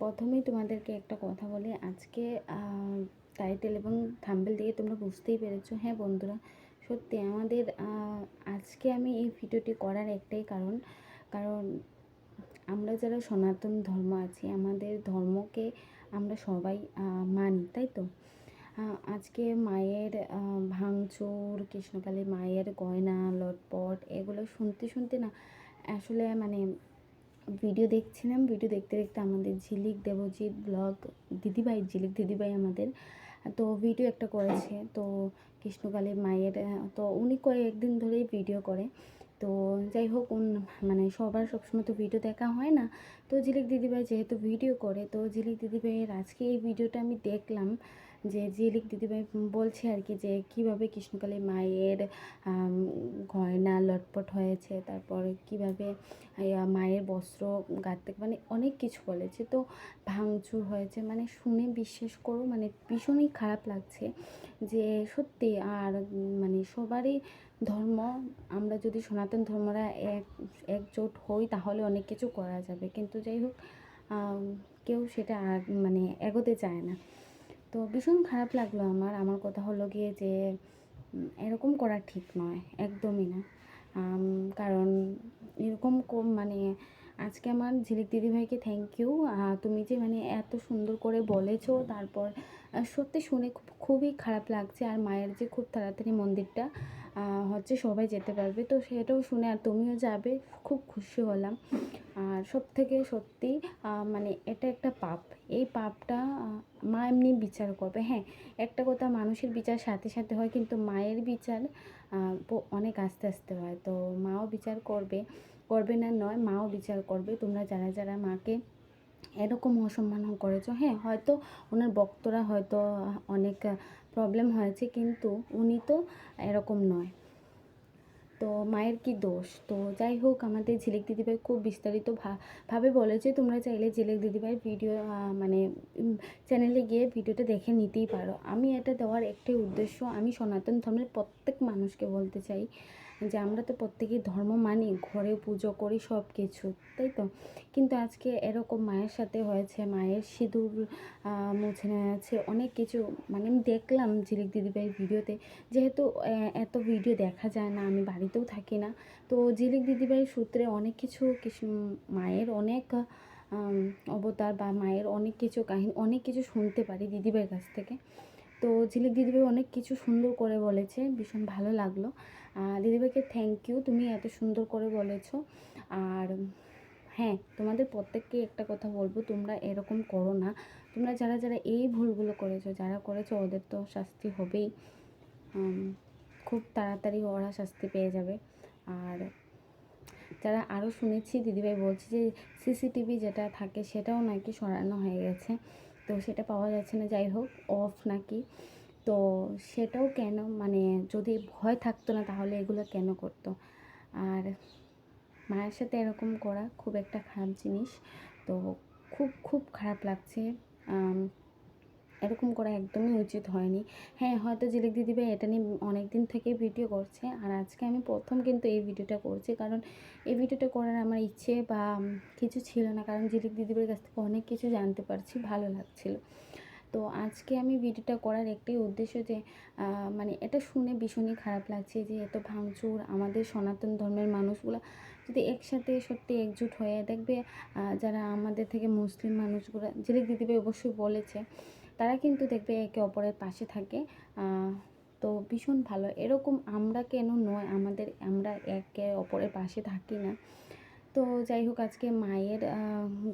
প্রথমেই তোমাদেরকে একটা কথা বলি। আজকে টাইটেল এবং থাম্বেল দিয়ে তোমরা বুঝতেই পেরেছ। হ্যাঁ বন্ধুরা, সত্যি আমাদের আজকে আমি এই ভিডিওটি করার একটাই কারণ। কারণ আমরা যারা সনাতন ধর্ম আছি, আমাদের ধর্মকে আমরা সবাই মানি, তাই তো? আজকে মায়ের ভাঙচুর কৃষ্ণকালী মায়ের গয়না, লটপট, এগুলো শুনতে শুনতে না, আসলে মানে ভিডিও দেখছিলাম, ভিডিও দেখতে দেখতে আমাদের ঝিলিক দেবজিৎ ব্লগ দিদিভাই ঝিলিক দিদিভাই আমাদের, তো ভিডিও একটা করেছে, তো কৃষ্ণকালী মায়ের, তো উনি কয়েকদিন ধরেই ভিডিও করে, তো যাই হোক উন মানে সবার সবসময় তো ভিডিও দেখা হয় না, তো ঝিলিক দিদিভাই যেহেতু ভিডিও করে, তো ঝিলিক দিদিভাইয়ের আজকে এই ভিডিওটা আমি দেখলাম যে ঝিলিক দিদিভাই বলছে আর কি যে কীভাবে কৃষ্ণকালী মায়ের গয়না লটপট হয়েছে, তারপরে কীভাবে মায়ের বস্ত্র গাঁথতে মানে অনেক কিছু বলেছে। তো ভাঙচুর হয়েছে মানে শুনে বিশ্বাস করো মানে ভীষণই খারাপ লাগছে যে সত্যি আর মানে সবারই ধর্ম, আমরা যদি সনাতন ধর্মরা এক, একজোট হই তাহলে অনেক কিছু করা যাবে। কিন্তু যাই হোক কেউ সেটা আর মানে এগোতে চায় না। তো ভীষণ খারাপ লাগল আমার। আমার কথা হলো গিয়ে যে এরকম করা ঠিক নয়, একদমই না। কারণ এরকম মানে আজকে আমার ঝিলিক দিদিভাইকে থ্যাংক ইউ তুমি যে মানে এত সুন্দর করে বলেছ, তারপর সত্যি শুনে খুব, খুবই খারাপ লাগছে। আর মায়ের যে খুব তাড়াতাড়ি মন্দিরটা হচ্ছে সবাই যেতে পারবে। তো সেটাও শুনে আর তুমিও যাবে, খুব খুশি হলাম। আর সব থেকে সত্যি মানে এটা একটা পাপ। এই পাপটা মা এমনি বিচার করবে। হ্যাঁ একটা কথা মানুষের বিচার সাথে সাথে হয়, কিন্তু মায়ের বিচার অনেক আস্তে আস্তে হয়। তো মাও বিচার করবে। করবে না, নয়, মাও বিচার করবে। তোমরা যারা যারা মাকে এরকম অসম্মান করেছ হ্যাঁ হয়তো ওনার বক্তরা হয়তো অনেক প্রবলেম হয়েছে, কিন্তু উনি তো এরকম নয়। তো মায়ের কি দোষ? তো যাই হোক, আমাদের ঝিলিক দিদিভাই খুব বিস্তারিত ভাবে বলেছে। তোমরা চাইলে ঝিলিক দিদিভাই ভিডিও মানে চ্যানেলে গিয়ে ভিডিওটা দেখে নিতেই পারো। আমি এটা দেওয়ার একটাই উদ্দেশ্য, আমি সনাতন ধর্মের প্রত্যেক মানুষকে বলতে চাই যে আমরা তো প্রত্যেকেই ধর্ম মানি, ঘরে পুজো করি সব কিছু তাই তো? কিন্তু আজকে এরকম মায়ের সাথে হয়েছে, মায়ের সিঁদুর মুছে নেওয়া অনেক কিছু। মানে আমি দেখলাম ঝিলিক দিদিভাইয়ের ভিডিওতে, যেহেতু এত ভিডিও দেখা যায় না, আমি বাড়িতেও থাকি না, তো ঝিলিক দিদিভাইয়ের সূত্রে অনেক কিছু মায়ের অনেক অবতার বা মায়ের অনেক কিছু কাহিনী, অনেক কিছু শুনতে পারি দিদিভাইয়ের কাছ থেকে। তো ঝিলিক দিদিভাই অনেক কিছু সুন্দর করে বলেছে, ভীষণ ভালো লাগল। দিদিভাইকে থ্যাংক ইউ তুমি এত সুন্দর করে বলেছ। আর হ্যাঁ তোমাদের প্রত্যেককে একটা কথা বলব, তোমরা এরকম করো না। তোমরা যারা যারা এই ভুলগুলো করেছ, যারা করেছ, ওদের তো শাস্তি হবেই। খুব তাড়াতাড়ি ওরা শাস্তি পেয়ে যাবে। আর যারা আরও শুনেছি, দিদিভাই বলছে যে সিসিটিভি যেটা থাকে, সেটাও নাকি সরানো হয়ে গেছে। তো সেটা পাওয়া যাচ্ছে না, যাই হোক অফ নাকি। তো সেটাও কেন মানে যদি ভয় থাকতো না তাহলে এগুলো কেন করতো? আর মায়ের সাথে এরকম করা খুব একটা খারাপ জিনিস। তো খুব খুব খারাপ লাগছে। এরকম করা একদমই উচিত হয়নি। হ্যাঁ হয়তো ঝিলিক দিদিভাই এটা নিয়ে অনেক দিন থেকে ভিডিও করছে। আর আজকে আমি প্রথম কিন্তু এই ভিডিওটা করছি। কারণ এই ভিডিওটা করার আমার ইচ্ছে বা কিছু ছিল না। কারণ ঝিলিক দিদিভাইয়ের কাছ থেকে অনেক কিছু জানতে পারছি, ভালো লাগছিল। তো আজকে আমি ভিডিওটা করার একটাই উদ্দেশ্য যে মানে এটা শুনে ভীষণই খারাপ লাগছে যে, এত ভাঙচুর আমাদের সনাতন ধর্মের মানুষগুলো যদি একসাথে সত্যি একজুট হয়ে দেখবে যারা আমাদের থেকে মুসলিম মানুষগুলো, ঝিলিক দিদিভাই অবশ্যই বলেছে, তারা কিন্তু দেখবে একে অপরের পাশে থাকে। তো ভীষণ ভালো। এরকম আমরা কেন নয়, আমাদের, আমরা একে অপরের পাশে থাকি না। তো যাই হোক, আজকে মায়ের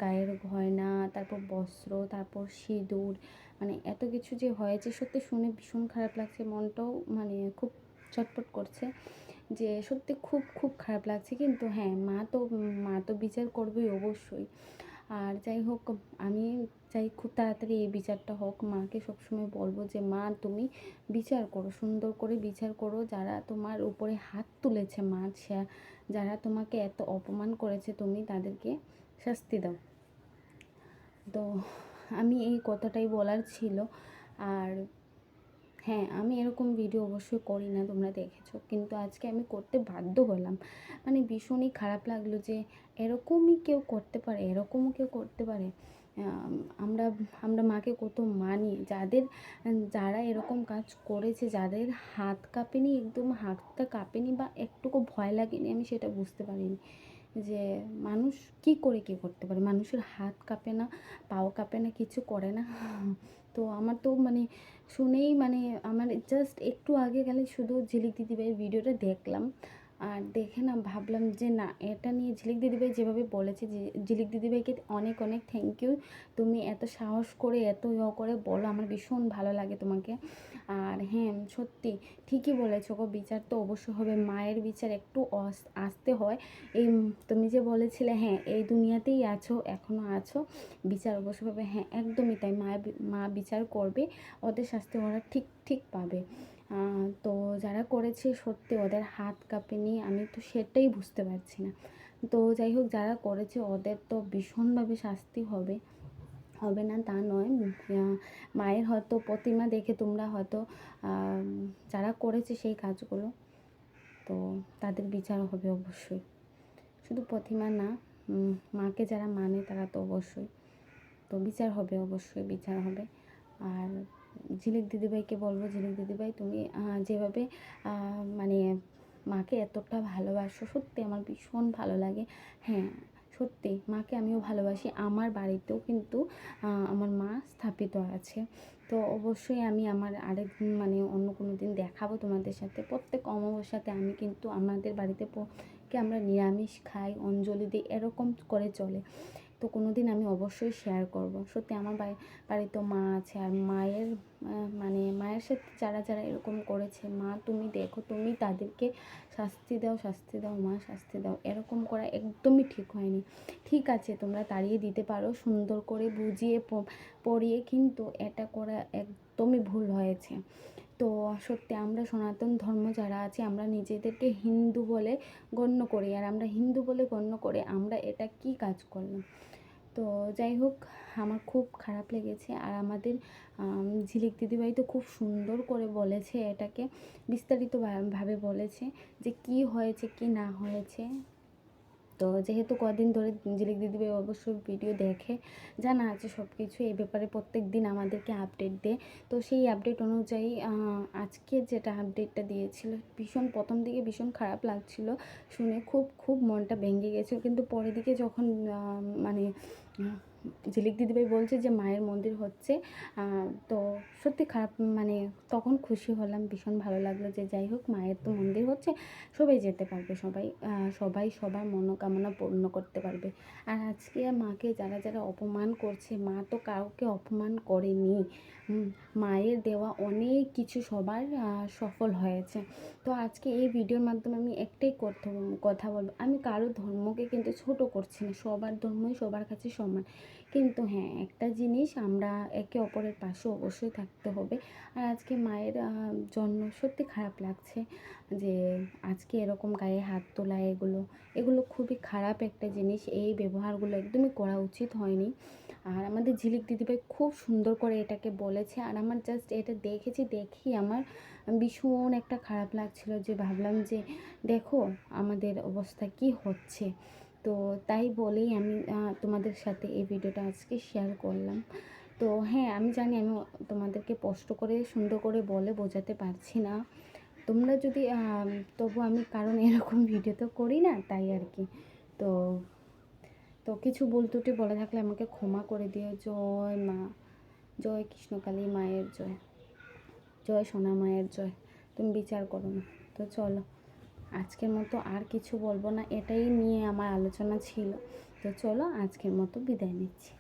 গায়ের গয়না, তারপর বস্ত্র, তারপর সিঁদুর মানে এত কিছু যে হয়েছে, সত্যি শুনে ভীষণ খারাপ লাগছে, মনটাও মানে খুব ছটপট করছে যে সত্যি খুব খুব খারাপ লাগছে। কিন্তু হ্যাঁ মা তো মা তো বিচার করবেই অবশ্যই। আর যাই হোক, আমি চাই খুব তাড়াতাড়ি এই বিচারটা হোক। মাকে সবসময় বলব যে, মা, তুমি বিচার করো, সুন্দর করে বিচার করো। যারা তোমার উপরে হাত তুলেছে, মা যারা তোমাকে এত অপমান করেছে, তুমি তাদেরকে শাস্তি দাও। তো আমি এই কথাটাই বলার ছিল। আর হ্যাঁ আমি এরকম ভিডিও অবশ্যই করি না, তোমরা দেখেছ। কিন্তু আজকে আমি করতে বাধ্য হলাম। মানে ভীষণই খারাপ লাগল যে এরকমই কেউ করতে পারে, এরকমও কেউ করতে পারে। আমরা আমরা মাকে কত মানি। যাদের, যারা এরকম কাজ করেছে, যাদের হাত কাঁপেনি, একদম হাতটা কাঁপেনি বা একটুকু ভয় লাগেনি, আমি সেটা বুঝতে পারিনি। যে মানুষ কি করে কি করতে পারে? মানুষের হাত কাঁপে না, পাও কাঁপে না, কিছু করে না। তো আমার তো মানে শুনেই মানে আমার জাস্ট একটু আগে গেলে শুধু ঝিলিক দিদিভাইয়ের ভিডিওটা দেখলাম। আর দেখে না ভাবলাম যে না, এটা নিয়ে ঝিলিক দিদিভাই যেভাবে বলেছে ঝিলিক দিদিভাইকে অনেক অনেক থ্যাংক ইউ তুমি এত সাহস করে, এত ইয়ে করে বলো, আমার ভীষণ ভালো লাগে তোমাকে। আর হ্যাঁ সত্যি ঠিকই বলেছ গো, বিচার তো অবশ্যই হবে। মায়ের বিচার একটু আসতে হয়। এই তুমি যে বলেছিলে হ্যাঁ এই দুনিয়াতেই আছো এখনও আছো, বিচার অবশ্যই হবে হ্যাঁ একদমই তাই। মা মা বিচার করবে, ওদের শাস্তি ওরা ঠিক ঠিক পাবে। তো যারা করেছে সত্যি ওদের হাত কাঁপেনি, আমি তো সেটাই বুঝতে পারছি না। তো যাই হোক, যারা করেছে ওদের তো ভীষণভাবে শাস্তি হবে হবে না তা নয়। মায়ের হয়তো প্রতিমা দেখে তোমরা হয়তো যারা করেছে সেই কাজগুলো, তো তাদের বিচার হবে অবশ্যই। শুধু প্রতিমা না মাকে যারা মানে তারা তো অবশ্যই। তো বিচার হবে, অবশ্যই বিচার হবে। আর ঝিলিক দিদিভাইকে বলব, ঝিলিক দিদিভাই তুমি যেভাবে মানে মাকে এতটা ভালোবাসো, সত্যি আমার ভীষণ ভালো লাগে। হ্যাঁ সত্যি মাকে আমিও ভালোবাসি। আমার বাড়িতেও কিন্তু আমার মা স্থাপিত আছে। তো অবশ্যই আমি আমার আরেক মানে অন্য কোনো দিন দেখাবো তোমাদের সাথে। প্রত্যেক অমাবস্যাতে আমি কিন্তু আমাদের বাড়িতে কে আমরা নিরামিষ খাই, অঞ্জলি দিই, এরকম করে চলে। তো কোনো দিন আমি অবশ্যই শেয়ার করব। সত্যি আমার বাড়ি, বাড়িতে মা আছে আর মায়ের মানে মায়ের সাথে যারা যারা এরকম করেছে, মা তুমি দেখো, তুমি তাদেরকে শাস্তি দাও শাস্তি দাও, মা শাস্তি দাও, এরকম করা একদমই ঠিক হয়নি। ঠিক আছে, তোমরা তাড়িয়ে দিতে পারো, সুন্দর করে বুঝিয়ে পড়িয়ে কিন্তু এটা করা একদমই ভুল হয়েছে। তো সত্যি আমরা সনাতন ধর্ম যারা আছি, আমরা নিজেদেরকে হিন্দু বলে গণ্য করি। আর আমরা হিন্দু বলে গণ্য করে আমরা এটা কি কাজ করলাম? তো যাই হোক, আমার খুব খারাপ লেগেছে। আর আমাদের ঝিলিক দিদিভাই তো খুব সুন্দর করে বলেছে এটাকে, বিস্তারিতভাবে ভাবে বলেছে যে কি হয়েছে, কি না হয়েছে। তো যেহেতু কদিন ধরে ঝিলিক দিদিভাই অবশ্যই ভিডিও দেখে, জানা আছে সব কিছু এই ব্যাপারে প্রত্যেক দিন আমাদেরকে আপডেট দেয়। তো সেই আপডেট অনুযায়ী আজকে যেটা আপডেটটা দিয়েছিল, ভীষণ প্রথম দিকে ভীষণ খারাপ লাগছিল শুনে খুব খুব মনটা ভেঙে গেছিল। কিন্তু পরের দিকে যখন মানে ঝিলিক দিদিভাই বলছে যে মায়ের মন্দির হচ্ছে তো সত্যি খারাপ মানে তখন খুশি হলাম, ভীষণ ভালো লাগল যে যাই হোক মায়ের তো মন্দির হচ্ছে, সবাই যেতে পারবে, সবাই সবাই সবার মনোকামনা পূর্ণ করতে পারবে। আর আজকে মাকে যারা যারা অপমান করছে, মা তো কাউকে অপমান করেনি মায়ের দেওয়া অনেক কিছু সবার সফল হয়েছে। তো আজকে এই ভিডিওর মাধ্যমে আমি একটাই কথা বলব, আমি কারও ধর্মকে কিন্তু ছোট করছি না, সবার ধর্মই সবার কাছে সমান। কিন্তু হ্যাঁ একটা জিনিস আমরা একে অপরের পাশে অবশ্যই থাকতে হবে। আর আজকে মায়ের জন্য সত্যি খারাপ লাগছে যে আজকে এরকম গায়ে হাত তোলা এগুলো এগুলো খুবই খারাপ একটা জিনিস। এই ব্যবহারগুলো একদমই করা উচিত হয়নি। আর আমাদের ঝিলিক দিদিভাই খুব সুন্দর করে এটাকে বলেছে। আর আমার জাস্ট এটা দেখেছি দেখি আমার ভীষণ একটা খারাপ লাগছিল যে ভাবলাম যে দেখো আমাদের অবস্থা কি হচ্ছে। তো তাই বলেই আমি তোমাদের সাথে এই ভিডিওটা আজকে শেয়ার করলাম। তো হ্যাঁ আমি জানি আমি তোমাদেরকে কষ্ট করে, সুন্দর করে বলে বোঝাতে পারছি না। তোমরা যদি তবু আমি কারণ এরকম ভিডিও তো করি না, তাই আর কি। তো তো কিছু ভুল ত্রুটি বলে থাকলে আমাকে ক্ষমা করে দিও। জয় মা, জয় কৃষ্ণকালী মায়ের জয়। জয় সোনা মায়ের জয়। তুমি বিচার করো না। তো চলো। আজকের মতো আর কিছু বলব না, এটাই নিয়ে আমার আলোচনা ছিল। তো চলো আজকের মতো বিদায় নিচ্ছি।